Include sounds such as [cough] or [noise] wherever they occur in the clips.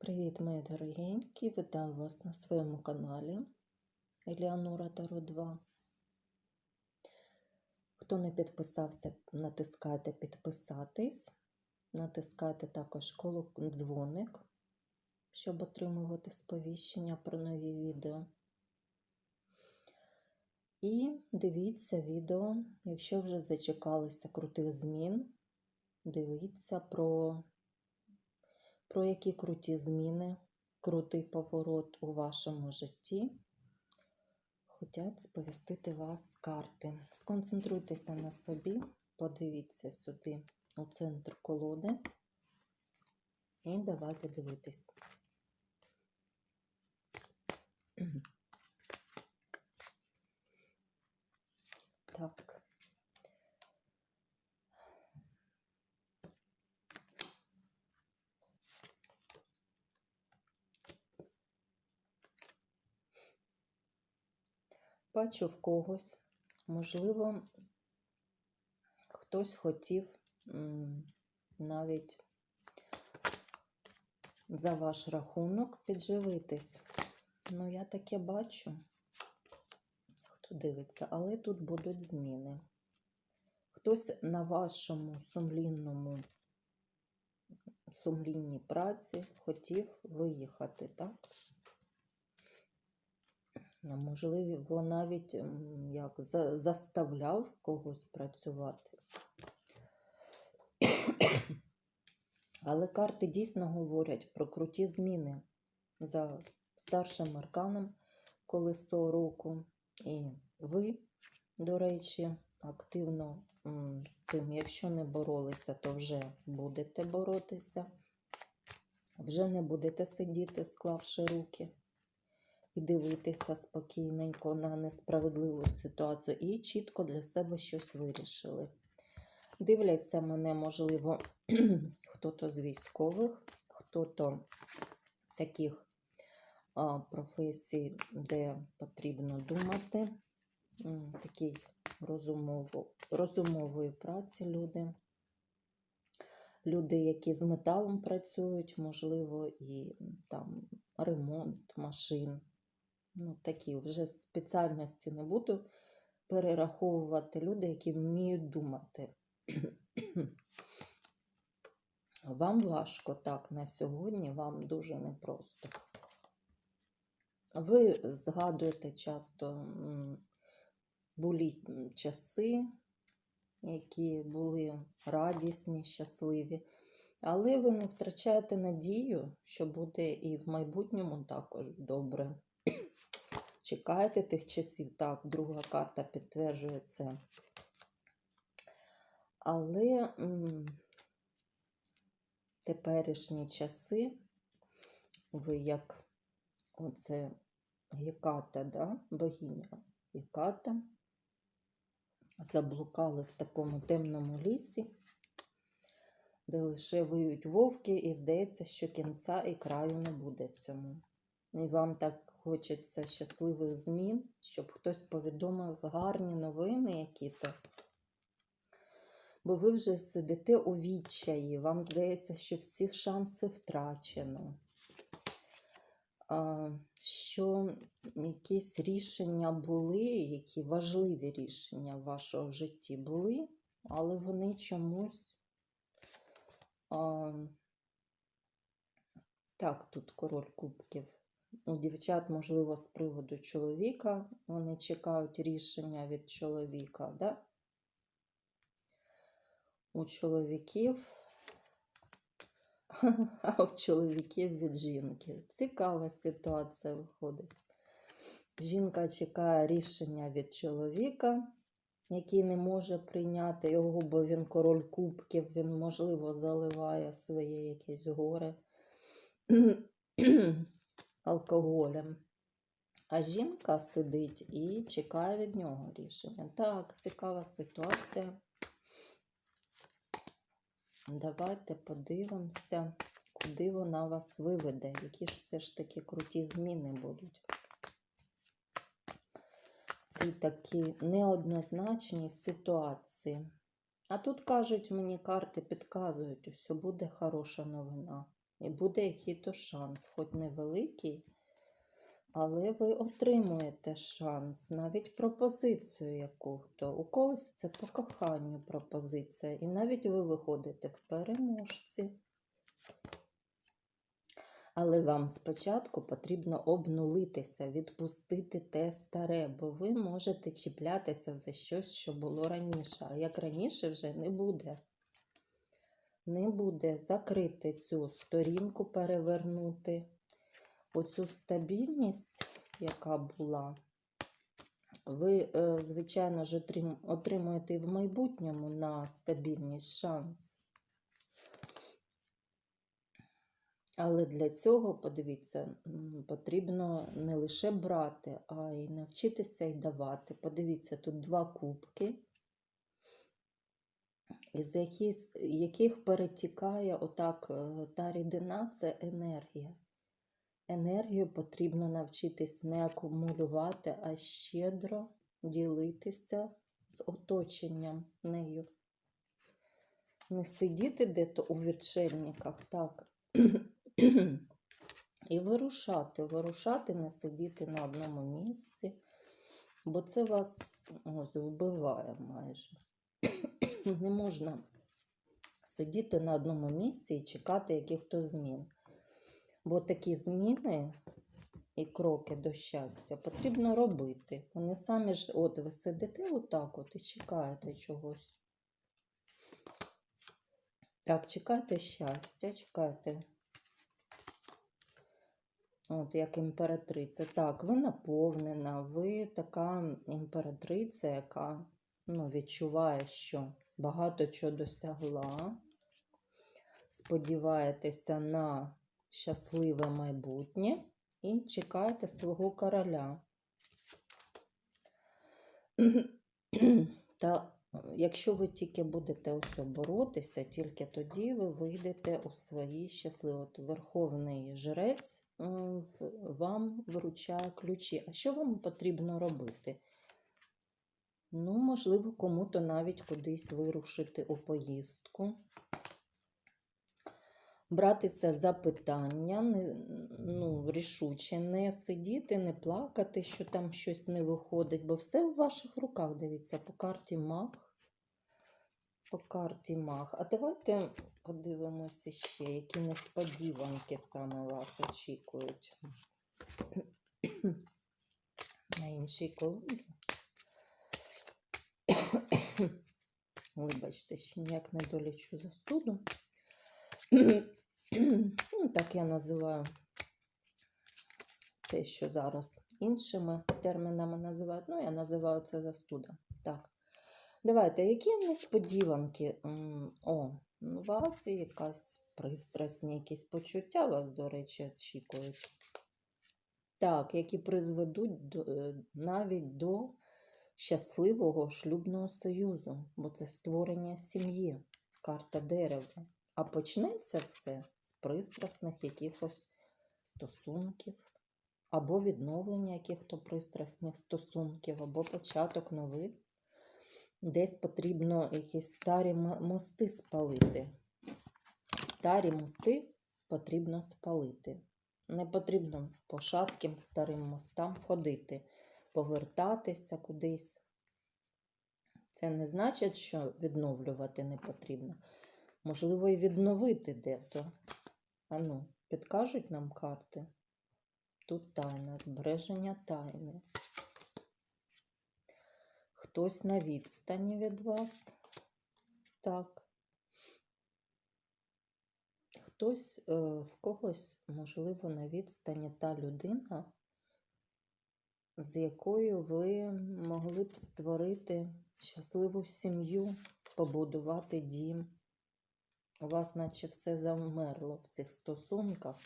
Привіт, мої дорогенькі! Вітаю вас на своєму каналі Еліанора Таро 2. Хто не підписався, натискайте підписатись. Натискайте також дзвоник, щоб отримувати сповіщення про нові відео. І дивіться відео, якщо вже зачекалися крутих змін, дивіться про про які круті зміни, крутий поворот у вашому житті хотять сповістити вас карти. Сконцентруйтеся на собі, подивіться сюди у центр колоди і давайте дивитись. Так. Бачу в когось, можливо, хтось хотів навіть за ваш рахунок підживитись. Ну, я таке бачу, хто дивиться, але тут будуть зміни. Хтось на вашому сумлінному, сумлінній праці хотів виїхати, так? Можливо, навіть як за- заставляв когось працювати. Але карти дійсно говорять про круті зміни за старшим арканом колесо року. І ви, до речі, активно з цим, якщо не боролися, то вже будете боротися. Вже не будете сидіти, склавши руки і дивитися спокійненько на несправедливу ситуацію, і чітко для себе щось вирішили. Дивляться мене, можливо, [clears throat] хто-то з військових, хто-то таких професій, де потрібно думати, розумово, розумової праці люди. Люди, які з металом працюють, можливо, і там ремонт машин. Ну, такі вже спеціальності не буду перераховувати люди, які вміють думати. [clears throat] Вам важко так на сьогодні, вам дуже непросто. Ви згадуєте часто були часи, які були радісні, щасливі, але ви не втрачаєте надію, що буде і в майбутньому також добре. Чекаєте тих часів, так, друга карта підтверджує це. Але м, теперішні часи, ви як оце Геката, да? богиня Геката, заблукали в такому темному лісі, де лише виють вовки, і здається, що кінця і краю не буде цьому. І вам так хочеться щасливих змін, щоб хтось повідомив гарні новини які-то. Бо ви вже сидите у відчаї, вам здається, що всі шанси втрачено. Що якісь рішення були, які важливі рішення в вашому житті були, але вони чомусь. Так, тут король кубків. У дівчат, можливо, з приводу чоловіка, вони чекають рішення від чоловіка, да? У чоловіків, [laughs] а у чоловіків від жінки. Цікава ситуація виходить. Жінка чекає рішення від чоловіка, який не може прийняти його, бо він король кубків, він, можливо, заливає своє якесь горе [clears throat] алкоголем. А жінка сидить і чекає від нього рішення. Так, цікава ситуація. Давайте подивимося, куди вона вас виведе, які ж все ж таки круті зміни будуть. Ці такі неоднозначні ситуації. А тут кажуть, мені карти підказують, що буде хороша новина. І буде який-то шанс, хоч невеликий, але ви отримуєте шанс, навіть пропозицію яку-то. У когось це по коханню пропозиція, і навіть ви виходите в переможці. Але вам спочатку потрібно обнулитися, відпустити те старе, бо ви можете чіплятися за щось, що було раніше. А як раніше вже не буде. Не буде закрити цю сторінку, перевернути. Оцю стабільність, яка була, ви, е, звичайно ж, отримуєте і в майбутньому на стабільність шанс. Але для цього, подивіться, потрібно не лише брати, а й навчитися й давати. Подивіться, тут два кубки, із яких, яких перетікає отак е, та рідина це енергія. Енергію потрібно навчитись не акумулювати, а щедро ділитися з оточенням нею. Не сидіти де-то у відшельниках, так. І вирушати, вирушати, не сидіти на одному місці, бо це вас ось, вбиває майже. Не можна сидіти на одному місці і чекати якихось змін. Бо такі зміни і кроки до щастя потрібно робити. Вони самі ж, от ви сидите отак от і чекаєте чогось. Так, чекайте щастя, чекайте. От, як імператриця. Так, ви наповнена, ви така імператриця, яка ну, відчуває, що багато чого досягла. Сподіваєтеся на щасливе майбутнє і чекаєте свого короля. [clears throat] Та якщо ви тільки будете ось боротися, тільки тоді ви вийдете у свої щасливі. От Верховний жрець вам вручає ключі. А що вам потрібно робити? Ну, можливо, кому-то навіть кудись вирушити у поїздку. Братися за питання, ну, рішуче, не сидіти, не плакати, що там щось не виходить, бо все в ваших руках, дивіться, по карті мах. По карті мах. А давайте подивимося ще, які несподіванки саме вас очікують. [clears throat] На іншій колоді. Вибачте, ще ніяк не долічу застуду. [clears throat] Ну, Так я називаю те, що зараз іншими термінами називають. Ну, я називаю це застуда. Так. Давайте, які несподіванки? О, у вас якась пристрасні, якісь почуття вас, до речі, очікують. Так, які призведуть до, е, навіть до щасливого шлюбного союзу, бо це створення сім'ї, карта дерева. А почнеться все з пристрасних якихось стосунків, або відновлення яких-то пристрасних стосунків, або початок нових. Десь потрібно якісь старі мости спалити. Старі мости потрібно спалити. Не потрібно по шатким старим мостам ходити, повертатися кудись. Це не значить, що відновлювати не потрібно. Можливо, і відновити де-то. Ану, підкажуть нам карти. Тут тайна, збереження тайни. Хтось на відстані від вас. Так. Хтось е, в когось, можливо, на відстані та людина, з якою ви могли б створити щасливу сім'ю, побудувати дім. У вас наче все завмерло в цих стосунках.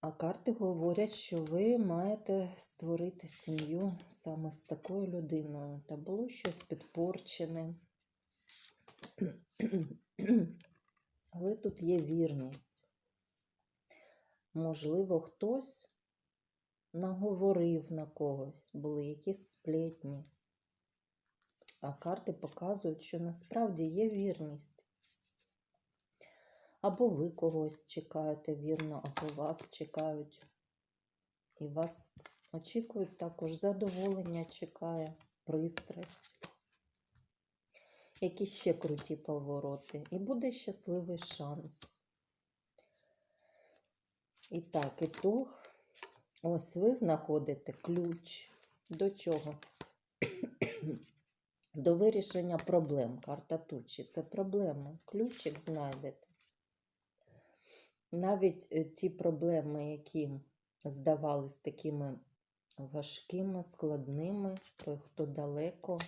А карти говорять, що ви маєте створити сім'ю саме з такою людиною. Та було щось підпорчене. Але тут є вірність. Можливо, хтось наговорив на когось, були якісь сплетні. А карти показують, що насправді є вірність. Або ви когось чекаєте, вірно, або вас чекають. І вас очікують також задоволення чекає, пристрасть. Які ще круті повороти. І буде щасливий шанс. І так, ітог. Ось ви знаходите ключ. До чого? До вирішення проблем. Карта тучі. Це проблеми. Ключик знайдете. Навіть е, ті проблеми, які здавались такими важкими, складними, той, хто далеко,